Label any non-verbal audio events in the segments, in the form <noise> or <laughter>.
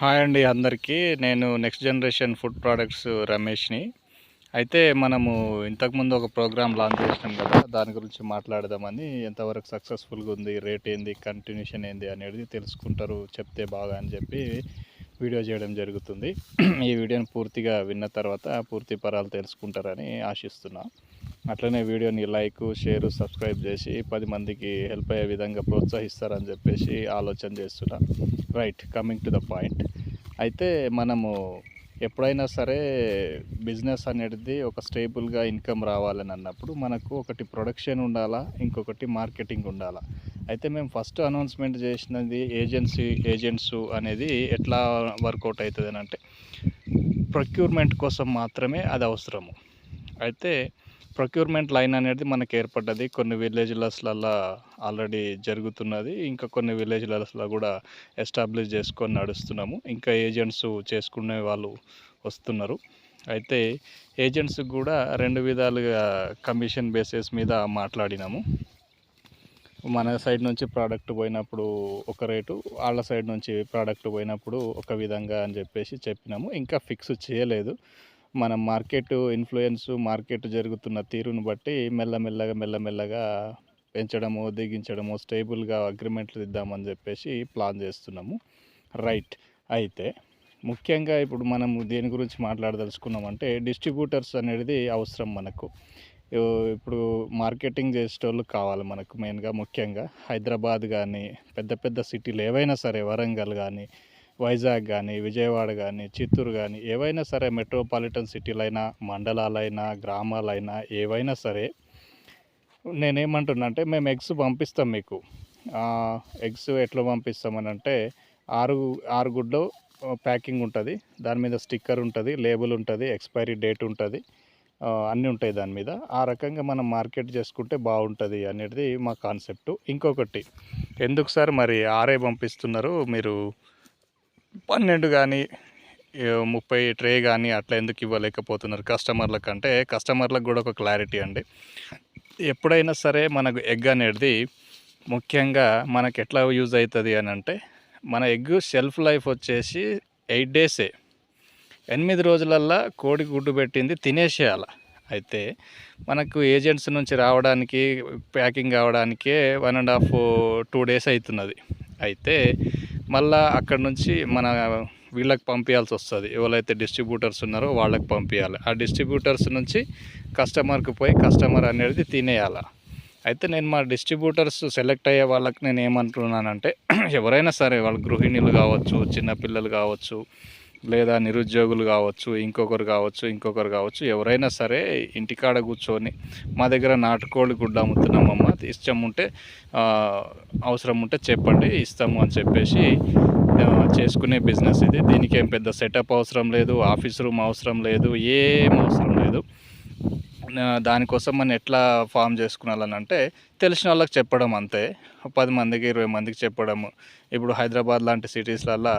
Hi అండి అందరికీ. నేను నెక్స్ట్ జనరేషన్ ఫుడ్ ప్రోడక్ట్స్ రమేష్ని. అయితే మనము ఇంతకుముందు ఒక ప్రోగ్రామ్ లాంచ్ చేసినాం కదా దాని గురించి మాట్లాడదామని. ఎంతవరకు సక్సెస్ఫుల్గా ఉంది రేట్ ఏంది కంటిన్యూషన్ ఏంది అనేది తెలుసుకుంటారు చెప్తే బాగా అని చెప్పి వీడియో చేయడం జరుగుతుంది. ఈ వీడియోని పూర్తిగా విన్న తర్వాత పూర్తి పరాలు తెలుసుకుంటారని ఆశిస్తున్నాను అట్లనే వీడియోని లైక్ షేర్ సబ్స్క్రైబ్ చేసి పది మందికి హెల్ప్ అయ్యే విధంగా ప్రోత్సహిస్తారని చెప్పేసి ఆలోచన చేస్తున్నా. Right coming to the point. అయితే మనము ఎప్పుడైనా సరే బిజినెస్ అనేది ఒక స్టేబుల్గా ఇన్కమ్ రావాలని అన్నప్పుడు మనకు ఒకటి ప్రొడక్షన్ ఉండాలా ఇంకొకటి మార్కెటింగ్ ఉండాలా? అయితే మేము ఫస్ట్ అనౌన్స్మెంట్ చేసినది ఏజెన్సీ ఏజెంట్స్ అనేది ఎట్లా వర్కౌట్ అవుతుంది అని అంటే ప్రొక్యూర్మెంట్ కోసం మాత్రమే అది అవసరము. అయితే ప్రొక్యూర్మెంట్ లైన్ అనేది మనకు ఏర్పడ్డది. కొన్ని విలేజ్లస్లలో ఆల్రెడీ జరుగుతున్నది. ఇంకా కొన్ని విలేజ్లస్లో కూడా ఎస్టాబ్లిష్ చేసుకొని నడుస్తున్నాము. ఇంకా ఏజెంట్స్ చేసుకునే వాళ్ళు వస్తున్నారు. అయితే ఏజెంట్స్ కూడా రెండు విధాలుగా కమిషన్ బేసిస్ మీద మాట్లాడినాము. మన సైడ్ నుంచి ప్రోడక్ట్ పోయినప్పుడు ఒక రేటు వాళ్ళ సైడ్ నుంచి ప్రోడక్ట్ పోయినప్పుడు ఒక విధంగా అని చెప్పేసి చెప్పినాము. ఇంకా ఫిక్స్ చేయలేదు. మన మార్కెట్ ఇన్ఫ్లుయెన్స్ మార్కెట్ జరుగుతున్న తీరును బట్టి మెల్లమెల్లగా మెల్లమెల్లగా పెంచడము దిగించడము స్టేబుల్గా అగ్రిమెంట్లు ఇద్దామని చెప్పేసి ప్లాన్ చేస్తున్నాము. రైట్. అయితే ముఖ్యంగా ఇప్పుడు మనం దేని గురించి మాట్లాడదలుచుకున్నామంటే డిస్ట్రిబ్యూటర్స్ అనేది అవసరం మనకు. ఇప్పుడు మార్కెటింగ్ చేసేటోళ్ళు కావాలి మనకు మెయిన్గా ముఖ్యంగా హైదరాబాద్ కానీ పెద్ద పెద్ద సిటీలు ఏవైనా సరే వరంగల్ కానీ వైజాగ్ కానీ విజయవాడ కానీ చిత్తూరు కానీ ఏవైనా సరే మెట్రోపాలిటన్ సిటీలైనా మండలాలైనా గ్రామాలైనా ఏవైనా సరే నేనేమంటున్నా అంటే మేము ఎగ్స్ పంపిస్తాం మీకు. ఎగ్స్ ఎట్లా పంపిస్తామని అంటే ఆరు ఆరు గుడ్లు ప్యాకింగ్ ఉంటుంది. దాని మీద స్టిక్కర్ ఉంటుంది లేబుల్ ఉంటుంది ఎక్స్పైరీ డేట్ ఉంటుంది. అన్నీ ఉంటాయి దాని మీద. ఆ రకంగా మనం మార్కెట్ చేసుకుంటే బాగుంటుంది అనేది మా కాన్సెప్ట్. ఇంకొకటి ఎందుకు సార్ మరి ఆరే పంపిస్తున్నారు? మీరు పన్నెండు కానీ ముప్పై ట్రే కానీ అట్లా ఎందుకు ఇవ్వలేకపోతున్నారు కస్టమర్లకు అంటే కస్టమర్లకు కూడా ఒక క్లారిటీ అండి. ఎప్పుడైనా సరే మనకు ఎగ్ అనేది ముఖ్యంగా మనకు ఎట్లా యూజ్ అవుతుంది అని అంటే మన ఎగ్ షెల్ఫ్ లైఫ్ వచ్చేసి ఎయిట్ డేసే. ఎనిమిది రోజులల్లో కోడి గుడ్డు పెట్టింది తినేసేయాల అయితే మనకు ఏజెంట్స్ నుంచి రావడానికి packing కావడానికే one and half two days అవుతున్నది. అయితే మళ్ళీ అక్కడ నుంచి మన వీళ్ళకి పంపించాల్సి వస్తుంది. ఎవరైతే డిస్ట్రిబ్యూటర్స్ ఉన్నారో వాళ్ళకి పంపించాలి ఆ డిస్ట్రిబ్యూటర్స్ నుంచి కస్టమర్కి పోయి కస్టమర్ అనేది తినేయాలి? అయితే నేను మా డిస్ట్రిబ్యూటర్స్ సెలెక్ట్ అయ్యే వాళ్ళకి నేను ఏమంటున్నానంటే <clears throat> ఎవరైనా సరే వాళ్ళు గృహిణులు కావచ్చు చిన్నపిల్లలు కావచ్చు లేదా నిరుద్యోగులు కావచ్చు ఇంకొకరు కావచ్చు ఇంకొకరు కావచ్చు ఎవరైనా సరే ఇంటికాడ కూర్చొని మా దగ్గర నాటుకోళ్ళు గుడ్డ అమ్ముతున్నామమ్మ. ఇష్టం ఉంటే అవసరం ఉంటే చెప్పండి ఇస్తాము అని చెప్పేసి చేసుకునే బిజినెస్ ఇది. దీనికి ఏం పెద్ద సెటప్ అవసరం లేదు ఆఫీస్ రూమ్ అవసరం లేదు ఏం అవసరం లేదు. దానికోసం మనం ఎట్లా ఫామ్ చేసుకోవాలని అంటే తెలిసిన వాళ్ళకి చెప్పడం అంతే. పది మందికి ఇరవై మందికి చెప్పడం. ఇప్పుడు హైదరాబాద్ లాంటి సిటీస్లల్లో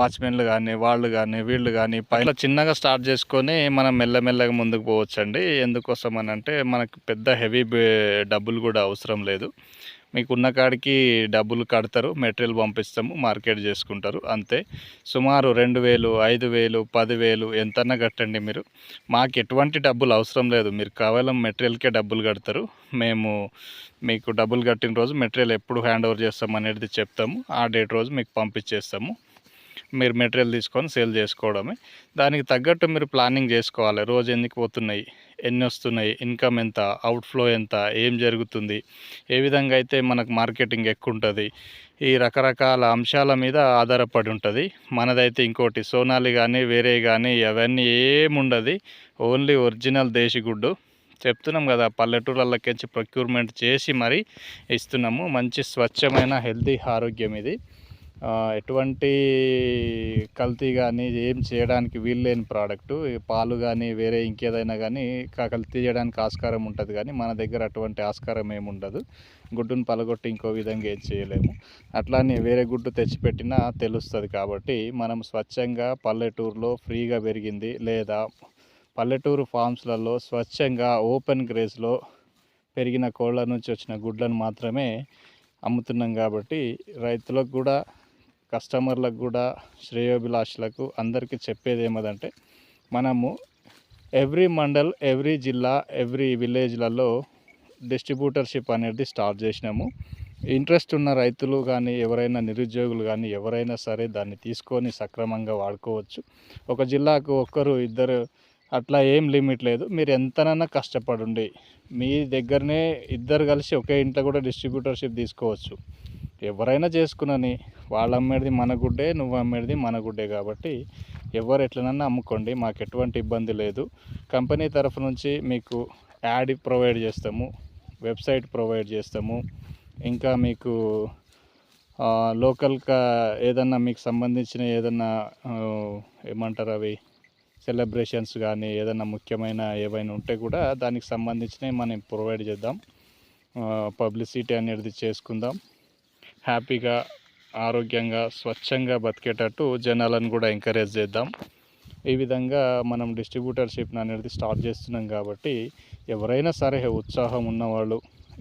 వాచ్మెన్లు కానీ వాళ్ళు కానీ వీళ్ళు కానీ పైన చిన్నగా స్టార్ట్ చేసుకొని మనం మెల్లమెల్లగా ముందుకు పోవచ్చండి. ఎందుకోసం అని అంటే మనకు పెద్ద హెవీ డబ్బులు కూడా అవసరం లేదు. మీకు ఉన్న కాడికి డబ్బులు కడతారు మెటీరియల్ పంపిస్తాము మార్కెట్ చేసుకుంటారు అంతే. సుమారు రెండు వేలు ఐదు వేలు పదివేలు ఎంతన్నా కట్టండి మీరు. మాకు ఎటువంటి డబ్బులు అవసరం లేదు. మీరు కేవలం మెటీరియల్కే డబ్బులు కడతారు. మేము మీకు డబ్బులు కట్టిన రోజు మెటీరియల్ ఎప్పుడు హ్యాండ్ ఓవర్ చేస్తాం అనేది చెప్తాము. ఆ డేట్ రోజు మీకు పంపించేస్తాము. మీరు మెటీరియల్ తీసుకొని సేల్ చేసుకోవడమే. దానికి తగ్గట్టు మీరు ప్లానింగ్ చేసుకోవాలి. రోజు ఎందుకు పోతున్నాయి? ఎన్ని వస్తున్నాయి? ఇన్కమ్ ఎంత? అవుట్ఫ్లో ఎంత? ఏం జరుగుతుంది? ఏ విధంగా అయితే మనకు మార్కెటింగ్ ఎక్కువ ఉంటుంది? ఈ రకరకాల అంశాల మీద ఆధారపడి ఉంటుంది. మనదైతే ఇంకోటి సోనాలి కానీ వేరే కానీ అవన్నీ ఏముండదు ఓన్లీ ఒరిజినల్ దేశీగుడ్డు చెప్తున్నాం కదా పల్లెటూళ్ళకి ప్రొక్యూర్మెంట్ చేసి మరి ఇస్తున్నాము. మంచి స్వచ్ఛమైన హెల్తీ ఆరోగ్యం ఇది. ఎటువంటి కల్తీ కానీ ఏం చేయడానికి వీలు లేని ప్రోడక్టు పాలు కానీ వేరే ఇంకేదైనా కానీ కల్తీ చేయడానికి ఆస్కారం ఉంటుంది కానీ మన దగ్గర అటువంటి ఆస్కారం ఏమి ఉండదు. గుడ్డును పలగొట్టి ఇంకో విధంగా ఏం చేయలేము. అట్లానే వేరే గుడ్డు తెచ్చిపెట్టినా తెలుస్తుంది కాబట్టి మనం స్వచ్ఛంగా పల్లెటూరులో ఫ్రీగా పెరిగింది లేదా పల్లెటూరు ఫామ్స్లలో స్వచ్ఛంగా ఓపెన్ గ్రేస్లో పెరిగిన కోళ్ళ నుంచి వచ్చిన గుడ్లను మాత్రమే అమ్ముతున్నాం కాబట్టి రైతులకు కూడా కస్టమర్లకు కూడా శ్రేయోభిలాషులకు అందరికీ చెప్పేది ఏమదంటే మనము every mandal every zilla every విలేజ్లలో డిస్ట్రిబ్యూటర్షిప్ అనేది స్టార్ట్ చేసినాము. ఇంట్రెస్ట్ ఉన్న రైతులు కానీ ఎవరైనా నిరుద్యోగులు కానీ ఎవరైనా సరే దాన్ని తీసుకొని సక్రమంగా వాడుకోవచ్చు. ఒక జిల్లాకు ఒక్కరు ఇద్దరు అట్లా ఏం లిమిట్ లేదు. మీరు ఎంతనన్నా కష్టపడండి మీ దగ్గరనే ఇద్దరు కలిసి ఒకే ఇంట్లో కూడా డిస్ట్రిబ్యూటర్షిప్ తీసుకోవచ్చు. ఎవరైనా చేసుకునని వాళ్ళు అమ్మేది మన గుడ్డే నువ్వు అమ్మేది మన గుడ్డే కాబట్టి ఎవరు ఎట్లనన్నా అమ్ముకోండి మాకు ఎటువంటి ఇబ్బంది లేదు. కంపెనీ తరఫు నుంచి మీకు యాడ్ ప్రొవైడ్ చేస్తాము వెబ్సైట్ ప్రొవైడ్ చేస్తాము. ఇంకా మీకు లోకల్గా ఏదన్నా మీకు సంబంధించిన ఏదన్నా ఏమంటారు అవి సెలబ్రేషన్స్ కానీ ఏదైనా ముఖ్యమైన ఏవైనా ఉంటే కూడా దానికి సంబంధించినవి మనం ప్రొవైడ్ చేద్దాం. పబ్లిసిటీ అనేది చేసుకుందాం. హ్యాపీగా ఆరోగ్యంగా స్వచ్ఛంగా బతికేటట్టు జనాలను కూడా ఎంకరేజ్ చేద్దాం. ఈ విధంగా మనం డిస్ట్రిబ్యూటర్షిప్ అనేది స్టార్ట్ చేస్తున్నాం కాబట్టి ఎవరైనా సరే ఉత్సాహం ఉన్నవాళ్ళు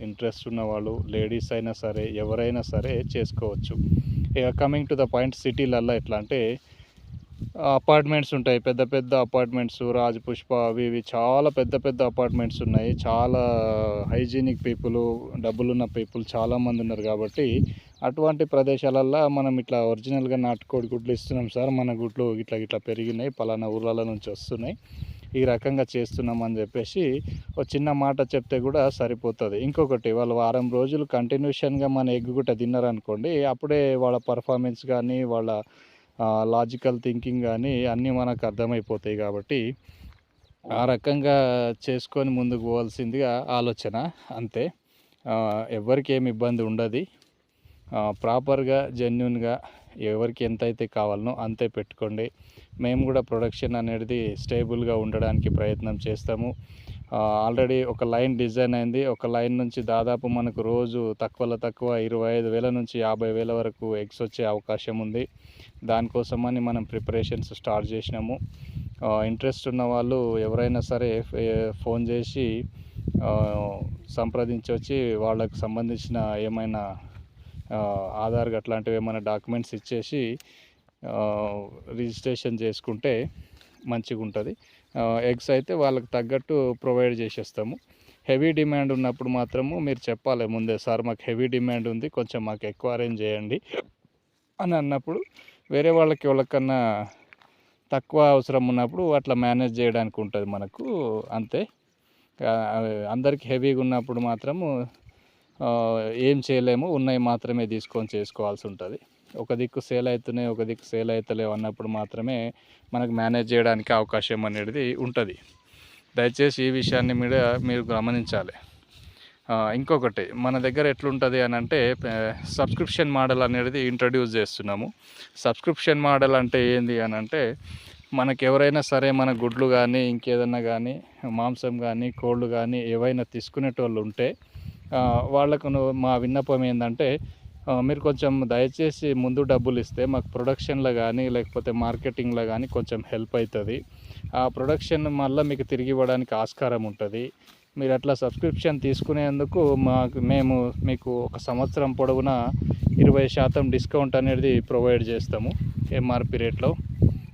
ఇంట్రెస్ట్ ఉన్నవాళ్ళు లేడీస్ అయినా సరే ఎవరైనా సరే చేసుకోవచ్చు. ఇక కమింగ్ టు ద పాయింట్ సిటీలల్లో ఎట్లా అంటే అపార్ట్మెంట్స్ ఉంటాయి. పెద్ద పెద్ద అపార్ట్మెంట్స్ రాజ్ పుష్ప అవి ఇవి చాలా పెద్ద పెద్ద అపార్ట్మెంట్స్ ఉన్నాయి. చాలా హైజీనిక్ పీపుల్ డబ్బులున్న పీపుల్ చాలామంది ఉన్నారు కాబట్టి అటువంటి ప్రదేశాలల్లో మనం ఇట్లా ఒరిజినల్గా నాటుకోడి గుడ్లు ఇస్తున్నాం సార్. మన గుడ్లు ఇట్లా ఇట్లా పెరిగినాయి పలానా ఊర్ల నుంచి వస్తున్నాయి. ఈ రకంగా చేస్తున్నాం అని చెప్పేసి ఒక చిన్న మాట చెప్తే కూడా సరిపోతుంది. ఇంకొకటి వాళ్ళు వారం రోజులు కంటిన్యూషన్గా మన ఎగ్గు గుట్ట తిన్నారనుకోండి అప్పుడే వాళ్ళ పర్ఫార్మెన్స్ కానీ వాళ్ళ లాజికల్ థింకింగ్ కానీ అన్నీ మనకు అర్థమైపోతాయి కాబట్టి ఆ రకంగా చేసుకొని ముందుకు పోవాల్సిందిగా ఆలోచన. అంతే. ఎవరికి ఏమి ఇబ్బంది ఉండదు. ప్రాపర్గా జెన్యున్గా ఎవరికి ఎంత అయితే కావాలనో అంతే పెట్టుకోండి. మేము కూడా ప్రొడక్షన్ అనేది స్టేబుల్గా ఉండడానికి ప్రయత్నం చేస్తాము. ఆల్రెడీ ఒక లైన్ డిజైన్ అయింది. ఒక లైన్ నుంచి దాదాపు మనకు రోజు తక్కువలో తక్కువ ఇరవై ఐదు వేల నుంచి యాభై వేల వరకు ఎగ్స్ వచ్చే అవకాశం ఉంది. దానికోసమని మనం ప్రిపరేషన్స్ స్టార్ట్ చేసినాము. ఇంట్రెస్ట్ ఉన్న వాళ్ళు ఎవరైనా సరే ఫోన్ చేసి సంప్రదించి వచ్చి వాళ్ళకు సంబంధించిన ఏమైనా ఆధార్ అట్లాంటివి ఏమైనా డాక్యుమెంట్స్ ఇచ్చేసి రిజిస్ట్రేషన్ చేసుకుంటే మంచిగా ఉంటుంది ఎగ్స్ అయితే వాళ్ళకి తగ్గట్టు ప్రొవైడ్ చేసేస్తాము. హెవీ డిమాండ్ ఉన్నప్పుడు మాత్రము మీరు చెప్పాలి ముందే సార్ మాకు హెవీ డిమాండ్ ఉంది కొంచెం మాకు ఎక్కువ అరేంజ్ చేయండి అని అన్నప్పుడు వేరే వాళ్ళకి ఎవరికన్నా తక్కువ అవసరం ఉన్నప్పుడు అట్లా మేనేజ్ చేయడానికి ఉంటుంది మనకు అంతే. అందరికి హెవీగా ఉన్నప్పుడు మాత్రము ఏం చేయలేము ఉన్నాయి మాత్రమే తీసుకొని చేసుకోవాల్సి ఉంటుంది. ఒక దిక్కు సేల్ అవుతున్నాయి ఒక దిక్కు సేల్ అవుతలేవు అన్నప్పుడు మాత్రమే మనకు మేనేజ్ చేయడానికి అవకాశం అనేది ఉంటుంది. దయచేసి ఈ విషయాన్ని మీద మీరు గమనించాలి. ఇంకొకటి మన దగ్గర ఎట్లుంటుంది అని అంటే సబ్స్క్రిప్షన్ మోడల్ అనేది ఇంట్రడ్యూస్ చేస్తున్నాము. సబ్స్క్రిప్షన్ మోడల్ అంటే ఏంది అని అంటే మనకి ఎవరైనా సరే మన గుడ్లు కానీ ఇంకేదన్నా కానీ మాంసం కానీ కోళ్ళు కానీ ఏవైనా తీసుకునేటోళ్ళు ఉంటే వాళ్ళకు మా విన్నపం ఏంటంటే మీరు కొంచెం దయచేసి ముందు డబ్బులు ఇస్తే మాకు ప్రొడక్షన్లో కానీ లేకపోతే మార్కెటింగ్లో కానీ కొంచెం హెల్ప్ అవుతుంది ఆ ప్రొడక్షన్ మళ్ళీ మీకు తిరిగి ఇవ్వడానికి ఆస్కారం ఉంటుంది. మీరు అట్లా సబ్స్క్రిప్షన్ తీసుకునేందుకు మాకు మేము మీకు ఒక సంవత్సరం పొడవునా ఇరవై శాతం డిస్కౌంట్ అనేది ప్రొవైడ్ చేస్తాము ఎంఆర్పి రేట్లో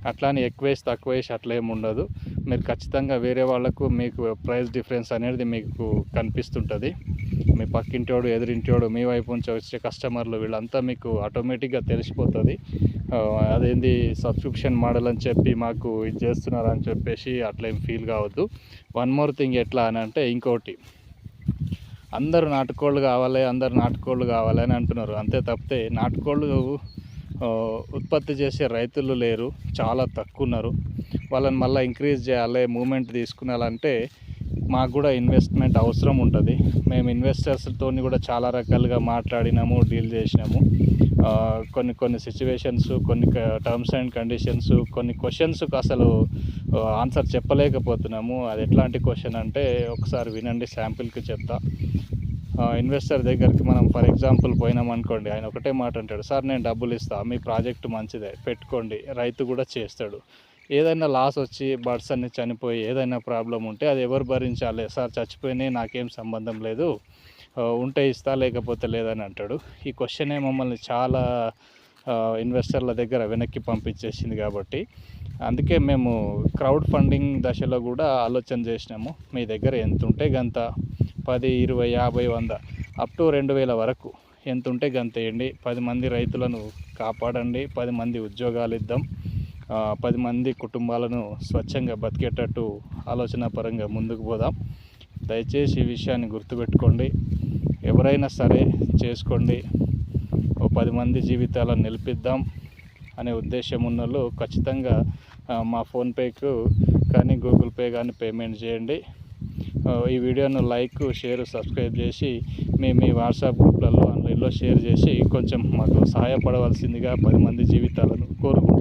అట్లా అని ఎక్కువ వేసి తక్కువ వేసి అట్లా ఏమి ఉండదు. మీరు ఖచ్చితంగా వేరే వాళ్ళకు మీకు ప్రైస్ డిఫరెన్స్ అనేది మీకు కనిపిస్తుంటుంది. మీ పక్కింటోడు ఎదురింటోడు మీ వైపు నుంచి వచ్చే కస్టమర్లు వీళ్ళంతా మీకు ఆటోమేటిక్గా తెలిసిపోతుంది. అదేంది సబ్స్క్రిప్షన్ మోడల్ అని చెప్పి మాకు ఇది చేస్తున్నారు అని చెప్పేసి అట్లా ఏం ఫీల్ కావద్దు. వన్ మోర్ థింగ్ ఎట్లా అని అంటే ఇంకోటి. అందరూ నాటుకోళ్ళు కావాలి అందరు నాటుకోళ్ళు కావాలి అని అంటున్నారు. అంతే తప్పితే నాటుకోళ్ళు ఉత్పత్తి చేసే రైతులు లేరు చాలా తక్కువ ఉన్నారు. వాళ్ళని మళ్ళీ ఇంక్రీజ్ చేయాలి మూమెంట్ తీసుకున్నాలంటే మాకు కూడా ఇన్వెస్ట్మెంట్ అవసరం ఉంటుంది. మేము ఇన్వెస్టర్స్తో కూడా చాలా రకాలుగా మాట్లాడినాము డీల్ చేసినాము. కొన్ని కొన్ని సిచ్యువేషన్స్ కొన్ని టర్మ్స్ అండ్ కండిషన్స్ కొన్ని క్వశ్చన్స్కి అసలు ఆన్సర్ చెప్పలేకపోతున్నాము. అది ఎట్లాంటి క్వశ్చన్ అంటే ఒకసారి వినండి శాంపిల్కి చెప్తా. ఇన్వెస్టర్ దగ్గరికి మనం ఫర్ ఎగ్జాంపుల్ పోయినాం అనుకోండి ఆయన ఒకటే మాట అంటాడు సార్ నేను డబ్బులు ఇస్తాను మీ ప్రాజెక్ట్ మంచిదే పెట్టుకోండి రైతు కూడా చేస్తాడు. ఏదైనా లాస్ వచ్చి బర్డ్స్ అన్ని చనిపోయి ఏదైనా ప్రాబ్లం ఉంటే అది ఎవరు భరించాలి? సార్ చచ్చిపోయినాయి నాకేం సంబంధం లేదు. ఉంటే ఇస్తా లేకపోతే లేదని అంటాడు. ఈ క్వశ్చనే మమ్మల్ని చాలా ఇన్వెస్టర్ల దగ్గర వెనక్కి పంపించేసింది కాబట్టి. అందుకే మేము క్రౌడ్ ఫండింగ్ దశలో కూడా ఆలోచన చేసినాము. మీ దగ్గర ఎంత ఉంటే గంత? పది ఇరవై యాభై వంద అప్ టు రెండు వేల వరకు ఎంత ఉంటే గంత వేయండి. పది మంది రైతులను కాపాడండి. పది మంది ఉద్యోగాలు ఇద్దాం. పది మంది కుటుంబాలను స్వచ్ఛంగా బతికేటట్టు ఆలోచన పరంగా ముందుకు పోదాం. దయచేసి ఈ విషయాన్ని గుర్తుపెట్టుకోండి. ఎవరైనా సరే చేసుకోండి. ఓ పది మంది జీవితాలను నిలిపిద్దాం అనే ఉద్దేశం ఉన్న వాళ్ళు ఖచ్చితంగా మా ఫోన్పేకు కానీ గూగుల్ పే కానీ పేమెంట్ చేయండి. ఈ వీడియోను లైక్ షేర్ సబ్స్క్రైబ్ చేసి మీ మీ వాట్సాప్ గ్రూప్లలో ఆన్లైన్లో షేర్ చేసి కొంచెం మాకు సహాయపడవలసిందిగా పది మంది జీవితాలను కోరుకుంటున్నాం.